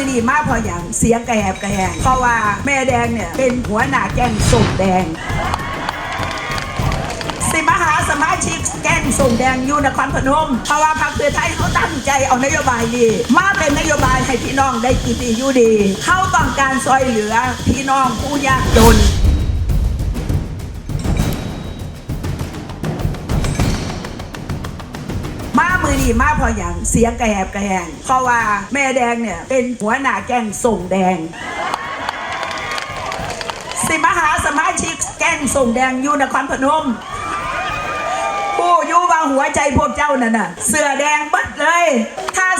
มือนีมาพออย่างเสียงกระแหบกระแหงเพราะว่าแม่แดงเนี่ยเป็นหัวหน้าแก๊งส่งแดง สิมหาสมาชิกแก๊งส่งแดงอยู่นครพนมเพราะว่าพรรคเพื่อไทยเขาตั้งใจเอานโยบายดีมาเป็นนโยบายให้พี่น้องได้กินดีอยู่ดี เขาต้องการซอยเหลือพี่น้องผู้ยากจน มือดีมากพออย่างเสียงกระแหบกระแหงเพราะว่าแม่แดงเนี่ยเป็นหัวหน้าแก๊งส่งแดง สิมหาสมาชิกแก๊งส่งแดงอยู่นครพนมผู้อยู่วางหัวใจพวกเจ้านั่นน่ะ เสือแดงเบัดเลย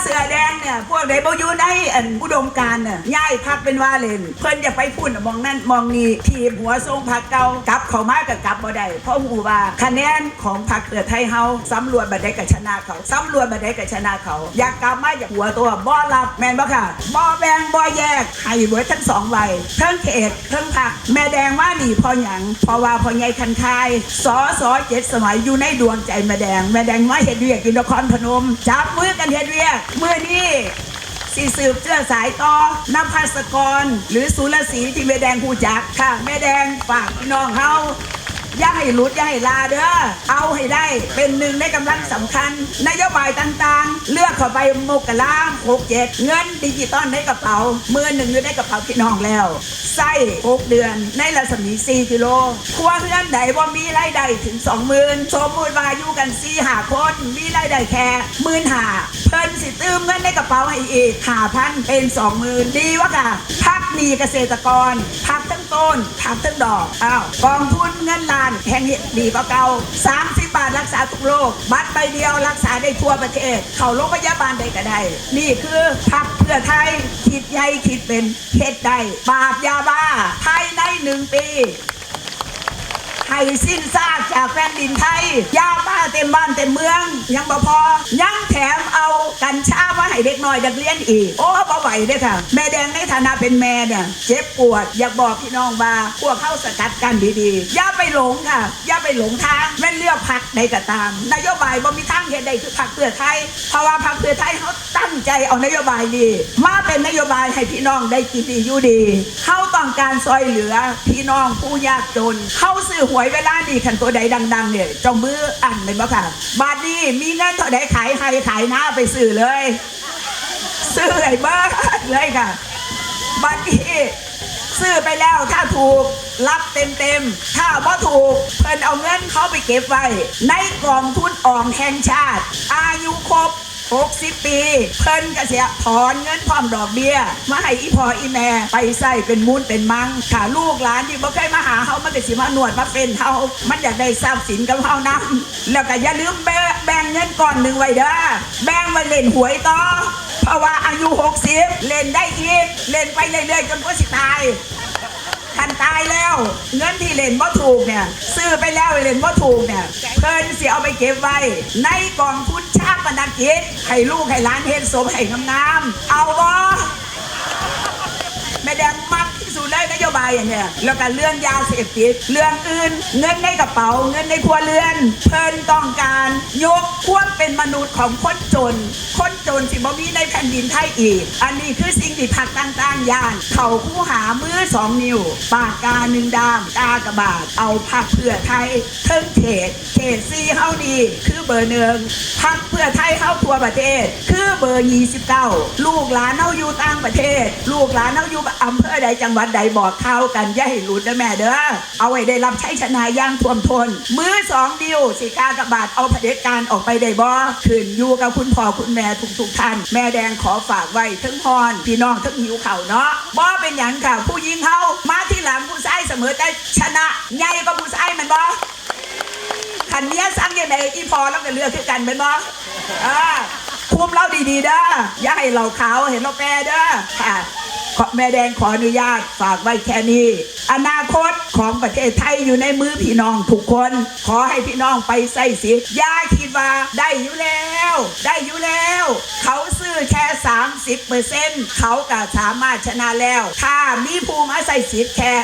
เสือแดงเนี่ยพวกไหนบ่อยู่ในอันอุดมการณ์น่ะย้ายพักเป็นว่าเล่นเพิ่นจะไปพูดน่ะมองนั่นมองนี่ทีมหัวทรงพักเก่ากลับเขามากับกลับบ่ได้เพราะหูว่าคะแนนของพรรคเพื่อไทยเฮาสำรวจบัดได้กับชนะเขาสำรวจบัดได้กับชนะเขา อยากกลับมาจากหัวตัวบ่รับแม่นบ่ค่ะบ่แบ่งบ่แยกให้เบิดทั้งสองใบเทั้งเขตเทั้งพักแม่แดงว่านี่พอหยังเพราะว่าพอใหญ่คันคายสอสอเจ็ดสมัยอยู่ในดวงใจแม่แดง แม่แดงมาเฮ็ดเวียกอยู่นครพนมจับมือกันเฮ็ดเวียกเมื่อนี้สีสืบเจื้อสายต่อนภัสกร หรือสุรศรีที่แม่แดงผู้จักค่ะแม่แดงฝากพี่น้องเฮา ย่าให้หลุดย่าให้ลาเด้อเอาให้ได้เป็นหนึ่งในกำลังสำคัญ นโยบายต่างๆ เลือกเข้าไปมกราหกเจ็ดเงินดิจิตอลในกระเป๋ามือหนึ่งอยู่ในกระเป๋าพี่น้องแล้วไส้หกเดือนในรัศมี4กิโลครัวเรือนไหนว่ามีรายได้ถึงสองหมื่นสมมติว่าอยู่กันสี่หาคนมีรายได้แค่หมื่นหาเพิ่นสิตื้มเงินในกระเป๋าให้อีกหาพันเป็นสองหมื่นดีวะค่ะพักหนีเกษตรกรพักทั้ง ต้นทำตั้งดอกอ้าวกองทุนเงินล้านแห่งดีกว่าเก่า30 บาทรักษาทุกโรคบัตรใบเดียวรักษาได้ทั่วประเทศ เข้าโรงพยาบาลใดก็ได้ นี่คือพักเพื่อไทยคิดใหญ่คิดเป็นเฮ็ดได้ปราบยาบ้าภายในหนึ่งปี สิ้นซากจากแผ่นดินไทย ยาบ้าเต็มบ้านเต็มเมือง ยังบ่พอ ยังแถมเอากัญชามาให้เด็กน้อยเด็กเรียนอีก โอ้บ่ไหวเด้อค่ะ แม่แดงในฐานะเป็นแม่เนี่ยเจ็บปวด อยากบอกพี่น้องว่าพวกเข้าสกัดกันดีๆ อย่าไปหลงค่ะ อย่าไปหลงทางแม่เลือกพักใดก็ตาม นโยบายบ่มีทางเฮ็ดใดคือพักเพื่อไทย เพราะว่าพักเพื่อไทยเขาตั้งใจเอานโยบายดีมาเป็นนโยบายให้พี่น้องได้กินดีอยู่ดีเขา ต้องการซอยเหลือพี่น้องผู้ยากจน เข้าซื้อหวยเวลาดีขันตัวใดดัง ๆ เนี่ยจงมืออันเลยบ่ค่ะ บาทนี้มีเงินเท่าใดขายให้ขายหน้าไปซื้อเลย ซื้อไอ้เบิร์เลยค่ะบัตรนี้ซื้อไปแล้วถ้าถูกรับเต็มเต็มๆ ถ้าบ่ถูกเพิ่นเอาเงินเขาไปเก็บไว้ ในกองทุนออมแห่งชาติ อายุครบ 60 ปี เพิ่นก็เสียถอนเงินพร้อมดอกเบี้ย มาให้อีพ่ออีแม่ไปใส่เป็นมูลเป็นมังค่ะลูกหลานที่บ่เคยมาหาเฮามันก็สิมาหนวดมาเป็นเฮามันอยากได้ทรัพย์สินกับเฮานํแล้วก็อย่าลืมแบ่งแบ่งเงินก่อนหนึ่งไว้เด้อแบ่งไว้เล่นหวยต่อเพราะว่าอายุ 60 เล่นได้อีก เล่นไปเรื่อยๆจนกว่าสิตาย คันตายแล้ว เงินที่เล่นบ่ถูกเนี่ยซื้อไปแล้วเล่นบ่ถูกเนี่ยเพิ่นสิเอาไปเก็บไว้ ในกองทุนชาตินกิจให้ลูกให้หลานเฮ็ดสมให้งามๆเอาบ่แม่แดง ที่สุดเลยนโยบายอย่างเนี้ยแล้วก็เรื่องยาเสพติดเรื่องอื่น เงินในกระเป๋า เงินในครัวเรือน เพิ่นต้องการยกความเป็นมนุษย์ของคนจน คนจนสิบ่มีในแผ่นดินไทยอีก อันนี้คือสิ่งที่พักต่างๆย่าน เขาคู่หามือสองนิ้ว ปากกาหนึ่งด้ามกากระบาดเอาพักเพื่อไทยเทิงเขตเขตซีเฮาดีคือเบอร์หนึ่งพักเพื่อไทยเฮาทั่วประเทศ คือเบอร์29ลูกหลานเฮาอยู่ต่างประเทศ ลูกหลานเฮาอยู่อำเภอใดจังหวัดใดบอกข่ากันย่าให้หลุดนะแม่เด้อเอาไว้ได้รับใช้ชนะย่างท่วมทน มือสองดิวสิกากระบาดเอาเผด็จการออกไปได้บ่ขึ้นอยู่กับคุณพ่อคุณแม่ทุกๆท่าน แม่แดงขอฝากไว้ทั้งพรพี่น้องทั้งหิวเข่าเนาะบ่เป็นหยังค่ะ ผู้หญิงเฮามาที่หลังผู้ชายเสมอแต่ชนะใหญ่ก็ผู้ชายมันบ่ขันเนี้ยสั่งยังไงอีพอแล้วก็เลือกคือกันเป็นบ่อ่าคุมเราดีๆเด้ออย่าให้เราขาวเห็นเราแปรเด้อค่ะ แม่แดงขออนุญาตฝากไว้แค่นี้ อนาคตของประเทศไทยอยู่ในมือพี่น้องทุกคน ขอให้พี่น้องไปใส่สิย่าคิดว่าได้อยู่แล้ว ได้อยู่แล้ว เขาซื้อแค่ 30เปอร์เซ็นต์เขาก็สามารถชนะแล้ว ถ้ามีผู้มาใส่สิทธิ์แค่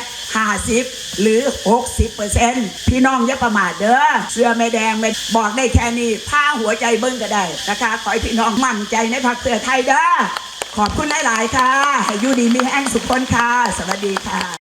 50 หรือ 60เปอร์เซ็นต์พี่น้องอย่าประมาทเด้อเสื้อแม่แดงไม่บอกได้แค่นี้ผ้าหัวใจเบิ้งก็ได้นะคะ ขอให้พี่น้องมั่นใจในพรรคเพื่อไทยเด้อ ขอบคุณหลาย ๆ ค่ะให้อยู่ดีมีแห้งสุขคนค่ะ สวัสดีค่ะ